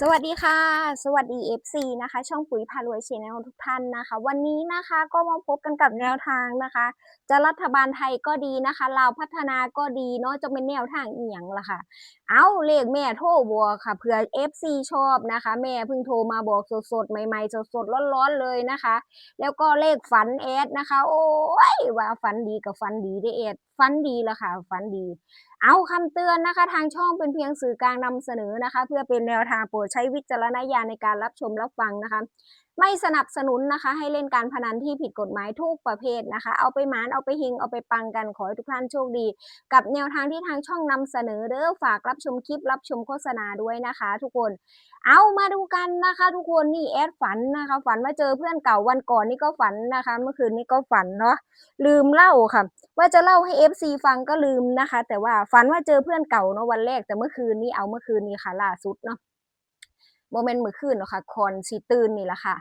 สวัสดีค่ะ สวัสดี FC นะคะ ช่องปุ๋ยพารวยเชแนลทุกท่านนะคะ วันนี้นะคะก็มาพบกันกับแนวทางนะคะ จะรัฐบาลไทยก็ดีนะคะลาวพัฒนาก็ดีเนาะจะเป็นแนวทางเอียงละค่ะ เอาเลขแม่โทรบอกค่ะเผื่อ FC ชอบนะคะ แม่เพิ่งโทรมาบอกสดๆ ใหม่ๆ สดๆ ร้อนๆ เลยนะคะ แล้วก็เลขฝันแอดนะคะ โอ้ยว่าฝันดีกับฝันดีได้อแอดฝันดีละค่ะฝันดี เอาคำเตือนนะคะ ทางช่องเป็นเพียงสื่อกลางนำเสนอนะคะ เพื่อเป็นแนวทางโปรดใช้วิจารณญาณในการรับชมรับฟังนะคะ ไม่สนับสนุนนะคะ ให้เล่นการพนันที่ผิดกฎหมายทุกประเภทนะคะ เอาไปหมานเอาไปหิงเอาไปปังกันขอให้ทุกท่านโชคดี กับแนวทางที่ทางช่องนำเสนอเด้อฝากรับชมคลิปรับชมโฆษณาด้วยนะคะ ทุกคนเอามาดูกันนะคะ ทุกคนนี่แอดฝันนะคะ ฝันว่าเจอเพื่อนเก่าวันก่อนนี่ก็ฝันนะคะ เมื่อคืนนี้ก็ฝันเนาะลืมเล่าค่ะ ว่าจะเล่าให้ FC ฟังก็ลืมนะคะ แต่ว่าฝันว่าเจอเพื่อนเก่าเนาะวันแรกแต่เมื่อคืนนี้เอาเมื่อคืนนี้ค่ะล่าสุดเนาะโมเมนต์เมื่อคืนเนาะค่ะคอนสีตื่นนี่แหละค่ะ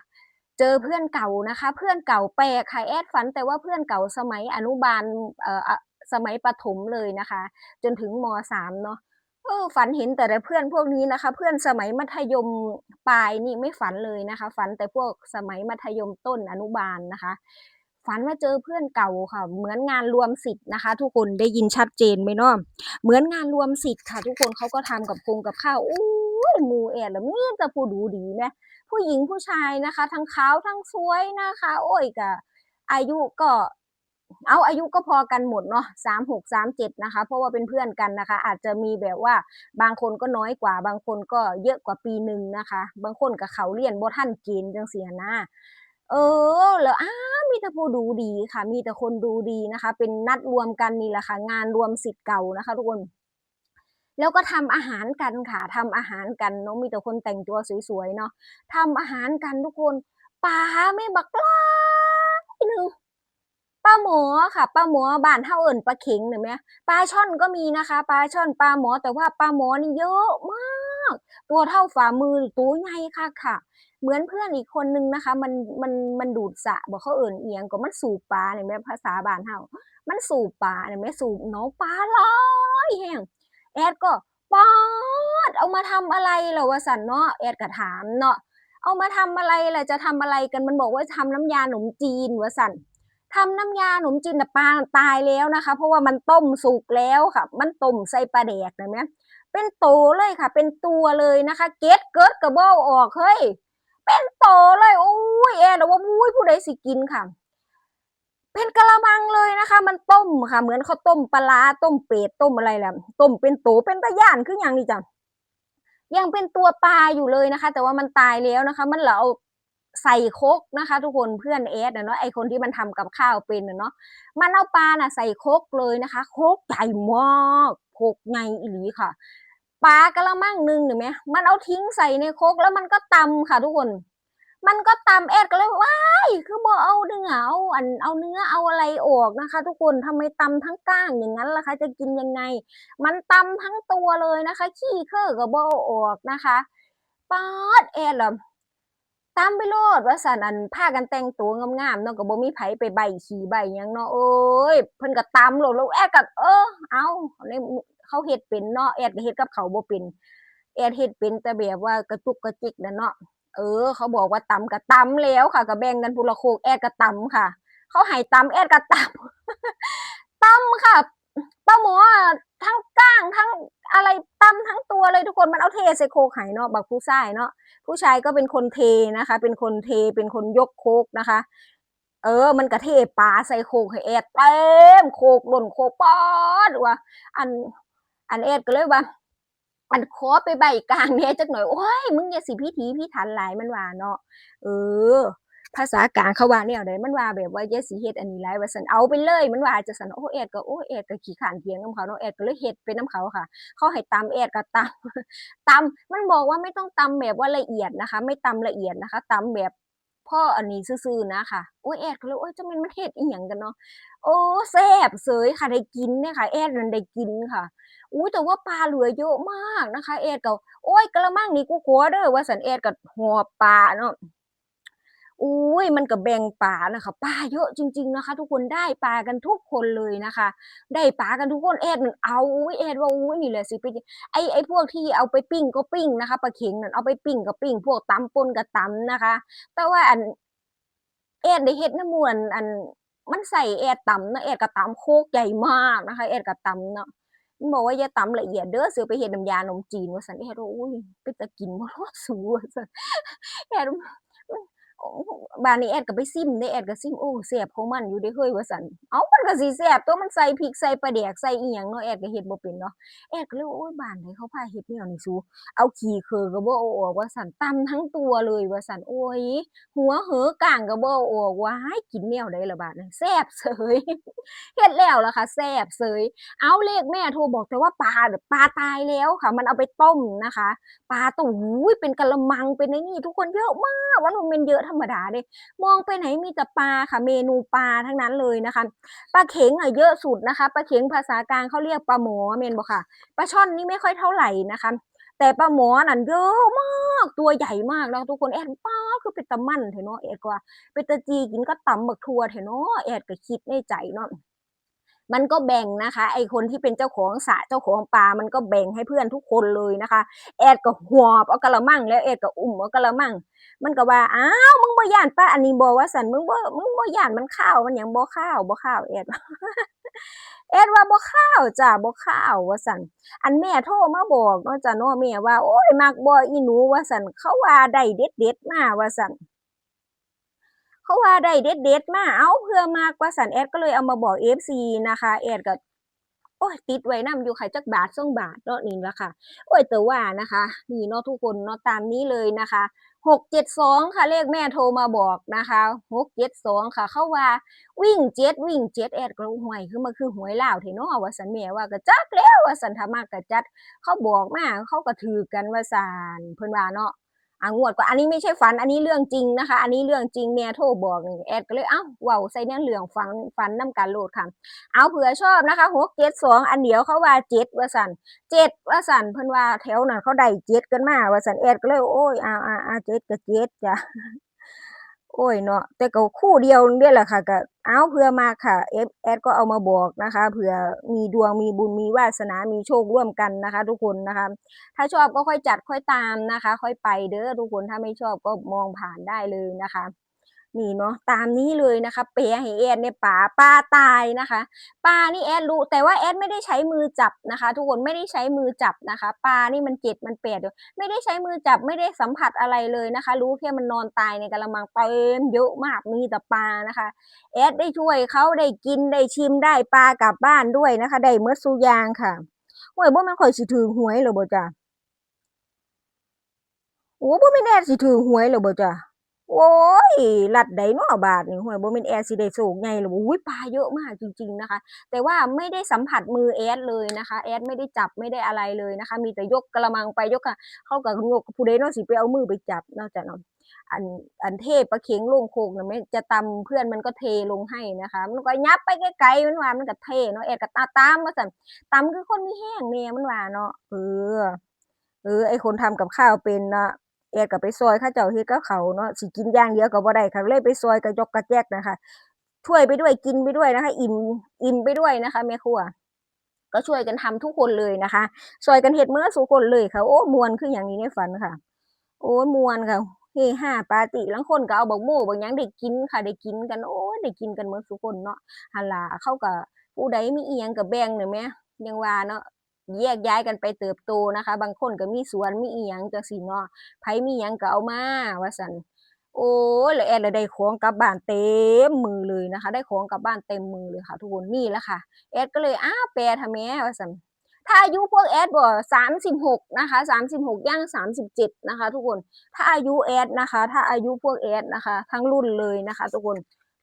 เจอเพื่อนเก่านะคะ เพื่อนเก่าแปลกค่ะแอดฝันแต่ว่าเพื่อนเก่าสมัยอนุบาลเอ่อสมัยประถมเลยนะคะ จนถึงมสามเนาะเออฝันเห็นแต่เพื่อนพวกนี้นะคะ เพื่อนสมัยมัธยมปลายนี่ไม่ฝันเลยนะคะ ฝันแต่พวกสมัยมัธยมต้นอนุบาลนะคะ ฝันว่าเจอเพื่อนเก่าค่ะ เหมือนงานรวมสิทธิ์นะคะ ทุกคนได้ยินชัดเจนไหมเนาะเหมือนงานรวมสิทธิ์ค่ะ ทุกคนเขาก็ทำกับคงกับข้าวอู้ยมูแอดแล้วมีแต่ผู้ดูดีไหมผู้หญิงผู้ชายนะคะ ทั้งขาวทั้งสวยนะคะ โอ้ยกะอายุก็เอาอายุก็พอกันหมดเนาะสามหกสามเจ็ดนะคะ เพราะว่าเป็นเพื่อนกันนะคะ อาจจะมีแบบว่าบางคนก็น้อยกว่า บางคนก็เยอะกว่าปีหนึ่งนะคะ บางคนกับเขาเรียนบ่ท่านกณฑ์จังเสียนะ เออ แล้วอ้ามีแต่ผู้ดูดีค่ะ มีแต่คนดูดีนะคะ เป็นนัดรวมกันนี่แหละค่ะ งานรวมสิทธิ์เก่านะคะทุกคนแล้วก็ทำอาหารกันค่ะทำอาหารกันเนาะมีแต่คนแต่งตัวสวยๆเนาะทำอาหารกันทุกคนปลาไม่บักลายหนึ่งปลาหมอค่ะปลาหมอบ้านเฮาเอิ้นปลาเข็งเห็นไหมปลาช่อนก็มีนะคะปลาช่อนปลาหมอแต่ว่าปลาหมอนี่เยอะมาก ตัวเท่าฝ่ามือตัวใหญ่ค่ะค่ะ เหมือนเพื่อนอีกคนนึงนะคะ มันมันมันดูดสะบอกเขาเอิ่นเอียงก็มันสูบปลาเนี่ยแม่ภาษาบ้านเฮามันสูบปลาเนี่ยแม่สูบน้องปลาลายแห้งแอดก็ปอดเอามาทำอะไรเหรอวะสันเนาะแอดก็ถามเนาะเอามาทำอะไรล่ะจะทำอะไรกันมันบอกว่าทำน้ำยาหนมจีนวะสันทำน้ำยาหนมจีนแต่ปลาตายแล้วนะคะ เพราะว่ามันต้มสุกแล้วค่ะ มันต้มใส่ปลาแดกนะแม่ เป็นโตเลยค่ะ เป็นตัวเลยนะคะ เกตเกิดกระเบ้าออกเฮ้ยเป็นโตเลยโอ้ยแอนว่าอุ้ยผู้ใดสิกินค่ะ เป็นกะละมังเลยนะคะ มันต้มค่ะ เหมือนเขาต้มปลาต้มเป็ดต้มอะไรแหละต้มเป็นโตเป็นตะย่านคืออย่างนี้จ้ะยังเป็นตัวปลาอยู่เลยนะคะ แต่ว่ามันตายแล้วนะคะ มันเหลาใส่โคกนะคะ ทุกคนเพื่อนเอสเนาะไอคนที่มันทำกับข้าวเป็นเนาะมันเอาปลาน่ะใส่โคกเลยนะคะโคกใหญ่มากโคกใหญ่อีหลีค่ะ ปลากระมังหนึ่งเห็นไหมมันเอาทิ้งใส่ในโคกแล้วมันก็ตำค่ะทุกคน มันก็ตำแอดก็เลยว้ายคือบอเอาเนื้อเอาอันเอาเนื้อเอาอะไรออกนะคะ ทุกคนทำไมตำทั้งก้างอย่างนั้นล่ะคะ จะกินยังไง มันตำทั้งตัวเลยนะคะ ขี้เคอะก็บ่เอออกนะคะป๊าดแอดล่ะ ตำไปโลดว่าสันอันพากันแต่งตัวงามๆเนาะก็บ่มีไผไปใบขี่ใบหยังเนาะโอ้ยเพิ่นก็ตำโลดแล้วแอดก็เออ เอาในเขาเฮ็ดเป็นเนาะแอดก็เฮ็ดกับเขาบ่เป็นแอดเฮ็ดเป็นแต่แบบว่ากระจุกกระจิกน่ะเนาะเออ เขาบอกว่าตำก็ตำแล้วค่ะก็แบ่งกันผู้ละโคกแอดก็ตำค่ะ เขาให้ตำแอดก็ตำตำค่ะ ป้าหมอทั้งก้างทั้งอะไรตำทั้งตัวเลยทุกคนมันเอาเทใส่โคกไห้เนาะบักผู้ชายเนาะผู้ชายก็เป็นคนเทนะคะ เป็นคนเทเป็นคนยกโคกนะคะ เออ มันกระเทปลาใส่โคกให้แอดเต็มโคกหล่นโคกปอดว่าอันอันแอดก็เลยว่าอันขอไปใบกลางเนี่ยจักหน่อยโอ้ยมึงอย่าสิพิถีพิถันหลายมันว่าเนาะเออ ภาษากลางเขาว่าแนวใดมันว่าแบบว่าอย่าสิเฮ็ดอันนี้หลายว่าซั่นเอาไปเลยมันว่าจะซั่นโอ้แอดก็โอ้แอดก็ขี้ขานเถียงน้ำเขาเนาะแอดก็เลยเฮ็ดไปนำเขาค่ะ เขาให้ตำแอดก็ตำตำมันบอกว่าไม่ต้องตำแบบว่าละเอียดนะคะ ไม่ตำละเอียดนะคะตำแบบพ่ออันนี้ซื่อๆนะค่ะโอ้ยแอดก็เลยโอ้ยจังแม่นมันเฮ็ดอีหยังกันเนาะโอ้แซ่บเสยค่ะได้กินเนี่ยค่ะแอดนั่นได้กินค่ะอุ้ยแต่ว่าปลาเหลือเยอะมากนะคะแอดก็โอ้ยกระมังนี่กูขอเด้อว่าสันแอดก็หอบปลาเนาะ อุ้ยมันก็แบ่งปลานะคะปลาเยอะจริง ๆนะคะ ทุกคนได้ปลากันทุกคนเลยนะคะ ได้ปลากันทุกคนแอดมันเอาอุ้ยแอดว่าอุ้ยนี่แหละสิไปไอไอพวกที่เอาไปปิ้งก็ปิ้งนะคะปลาเข็งนั่นเอาไปปิ้งก็ปิ้ง พวกตำปนก็ตำนะคะ แต่ว่าอันแอดได้เฮ็ดน้ำมวนอันมันใส่แอดตำเนะแอดก็ตำโคกใหญ่มากนะคะแอดก็ตำเนาะมันบอกว่าอย่าตำละเอียดเด้อเสือไปเฮ็ดน้ำยาขนมจีนว่าซั่นแอดว่าอุ้ยเป็นตากินบ่เนาสูว่าซั่นแอด บานนี้แอดก็ไปซิมเด้แอดก็ซิมโอ้แซ่บของมันอยู่เด้เฮ้ยว่าซั่นเอามันก็สิแซ่บตัวมันใส่พริกใส่ปลาแดกใส่อีหยังเนาะแอดก็เฮ็ดบ่เป็นเนาะแอดก็เลยว่าโอ๊ยบ้านใดเขาพาเฮ็ดแนวนี้สูเอาขี้เคือก็บ่เอาอกว่าซั่นตำทั้งตัวเลยว่าซั่นโอ๊ยหัวเหอก้างก็บ่เอาออกว้ายกินแนวใดล่ะบาดนี้แซ่บเสยเฮ็ดแล้วล่ะค่ะแซ่บเสยเอาเลขแม่โทรบอกแต่ว่าปลาปลาตายแล้วค่ะ มันเอาไปต้มนะคะ ปลาตัวอุ้ยเป็นกะละมังเป็นไอ้นี่ทุกคนเยอะมากว่ามันเป็นเยอะธรรมดาเด้มองไปไหนมีแต่ปลาค่ะ เมนูปลาทั้งนั้นเลยนะคะปลาเข็งอะเยอะสุดนะคะปลาเข็งภาษากลางเขาเรียกปลาหมอเมนบอกค่ะปลาช่อนนี่ไม่ค่อยเท่าไหร่นะคะ แต่ปลาหมอนั่นเยอะมากตัวใหญ่มากแล้วทุกคนแอดป้าคือเป็นตะมันเถอะเนาะแอดกว่าเป็นตะจีกินก็ตำบักทัวเถอะเนาะแอดก็คิดในใจเนาะ มันก็แบ่งนะคะ ไอคนที่เป็นเจ้าของสระเจ้าของปลา มันก็แบ่งให้เพื่อนทุกคนเลยนะคะ แอดก็หอบเอากะละมังแล้วแอดก็อุ้มเอากะละมัง มันก็ว่าอ้าวมึงบ่ย่านปลาอันนี้บ่ว่าซั่นมึงบ่มึงบ่ย่านมันคาวมันหยังบ่คาวบ่คาวแอดแอดว่าบ่คาวจ้ะบ่คาวว่าซั่นอันแม่โทรมาบอกเนาะจ้ะเนาะแม่ว่าโอ๊ยมักบ่อีหนูว่าซั่นเขาว่าได้เด็ดๆมาว่าซั่น เขาว่าได้เด็ดๆมาเอาเพื่อมากว่าซั่นแอดก็เลยเอามาบอก FC นะคะแอดก็โอ๊ยติดไว้นำอยู่ค่จักบาท2บาทเนาะนี่ละค่ะ โอ๊ยแต่ว่านะคะ นี่เนาะทุกคนเนาะตามนี้เลยนะคะ672ค่ะเลขแม่โทรมาบอกนะคะ672ค่ะ เขาว่าวิ่ง7วิ่ง7แอดก็ห่วยคือมันคือหวยลาวแท้เนาว่าซั่นแม่ว่าก็จักแล้วว่าซั่นถ้ามักก็จัด เขาบอกมาเขาก็ถือกันว่าซั่นเพิ่นว่าเนาะ อ่างวดก็อันนี้ไม่ใช่ฝัน อันนี้เรื่องจริงนะคะ อันนี้เรื่องจริงแม่โทรบอกแอดก็เลยเอ้าเว้าใส่แนวเหลืองฝันฝันน้ำกันโลดค่ะ เอาเผื่อชอบนะคะหกเจ็ดสองอันเดียวเขาว่า7ว่าสันเจ็ดว่าสันเพิ่นว่าแถวนั้นเขาได้เจ็ดกันมากว่าสันแอดก็เลยโอ้ยอ้าเอ้าเจ็ดก็ดจ้ะ โอ้ยเนาะแต่ก็คู่เดียวนี่แหละค่ะก็เอาเผื่อมาค่ะเอฟแอดก็เอามาบอกนะคะเผื่อมีดวงมีบุญมีวาสนา มีโชคร่วมกันนะคะ ทุกคนนะคะ ถ้าชอบก็ค่อยจัดค่อยตามนะคะ ค่อยไปเด้อทุกคนถ้าไม่ชอบก็มองผ่านได้เลยนะคะ นี่เนาะตามนี้เลยนะคะเปรให้แอดเนี่ยป่าปลาตายนะคะปลานี่แอดรู้แต่ว่าแอดไม่ได้ใช้มือจับนะคะ ทุกคนไม่ได้ใช้มือจับนะคะปลานี่มันเจ็ดมันแปดอยู่ไม่ได้ใช้มือจับไม่ได้สัมผัสอะไรเลยนะคะ รู้แค่มันนอนตายในกะละมังเต็มเยอะมากมีแต่ปลานะคะแอดได้ช่วยเขาได้กินได้ชิมได้ปลากลับบ้านด้วยนะคะ ได้เมือสุยางค่ะโอ้ยบ่มันข่อยสิถือหวยเหรอบ่จ้ะโอ้บ่แม่นแอดสิถือหวยเหรอบ่จ้ะ โอ้ยรัดใดเนาะบาดนี่ห้วยบ่แม่นแอดสิได้โชคใหญ่หรออุ๊ยปลาเยอะมากจริง ๆนะคะ แต่ว่าไม่ได้สัมผัสมือแอดเลยนะคะ แอดไม่ได้จับไม่ได้อะไรเลยนะคะ มีแต่ยกกะละมังไปยกเขาก็ยกผู้ใดเนาะสิไปเอามือไปจับนาะจ้ะเนาะอันอันเทพปลาเข็งลงโคกน่ะแม่จะตำเพื่อนมันก็เทลงให้นะคะ มันก็ยับไปไกลๆมันว่ามันก็เทเนาะแอดก็ตาตามว่าซั่นตำคือคนมีแรงแหน่ยมันว่าเนาะเออเออไอคนทำกับข้าวเป็นเนาะ แอก็ไปซอยเขาเจ้าเฮ็ดกับข้าเนาะสิกินอย่างเดียวก็บ่ได้ค่ะเลยไปซอยกระจอกกระแจกนะคะช่วยไปด้วยกินไปด้วยนะคะ อิ่มอิ่มไปด้วยนะคะแม่ครัวก็ช่วยกันทำทุกคนเลยนะคะซอยกันเฮ็ดเมื้อซุคนเลยค่ะ โอ้มวนคือหยังนี้ในฝันค่ะ โอ้มวนค่ะเฮฮาปาตีลางคนก็เอาบักโม่บักยังได้กินค่ะได้กินกันโอ้ได้กินกันหมดซุคนเนาะหั่นล่ะเขาก็ผู้ใดมีอิหยังก็แบ่งได้แหมยังว่าเนาะ แยกย้ายกันไปเติบโตนะคะ บางคนก็มีสวนมีอิหยังจังซี่เนาะไผมีหยังก็เอามาว่าซั่นโอ๊ยแล้วแอดละได้ของกลับบ้านเต็มมือเลยนะคะ ได้ของกลับบ้านเต็มมือเลยค่ะทุกคนนี่แหละค่ะแอดก็เลยอ้าแปลทำแหมว่าซั่นถ้าอายุพวกแอดบ่36นะคะ36ย่าง37นะคะ ทุกคนถ้าอายุแอดนะคะ ถ้าอายุพวกแอดนะคะ ทั้งรุ่นเลยนะคะ ทุกคน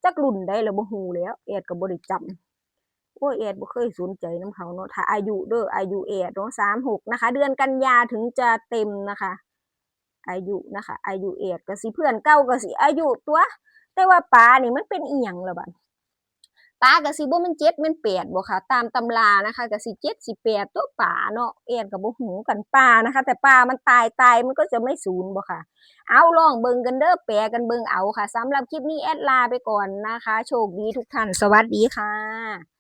จักรุ่นใดแล้วบ่ฮู้แล้วแอดก็บ่ได้จำ โอ้ยแอดบ่เคยสนใจน้ำเขาเนาะถ้าอายุเด้ออายุแอดเนาะสามหกนะคะ เดือนกันยาถึงจะเต็มนะคะ อายุนะคะ อายุแอดก็สิเพื่อนเก่าก็สิอายุตัว แต่ว่าปลานี่มันเป็นอีหยังละบัดปลากะสิบ่มันเจ็ดมันแปดบ่ค่ะ ตามตำรานะคะกะสิเจ็ดสิแปดตัวปลาเนาะเอ็นกับบ่หูกันปลานะคะ แต่ปลามันตายตายมันก็จะไม่ศูนย์บ่ค่ะ เอาลองเบิ่งกันเด้อแปลกันเบิ่งเอาค่ะสำหรับคลิปนี้แอดลาไปก่อนนะคะ โชคดีทุกท่านสวัสดีค่ะ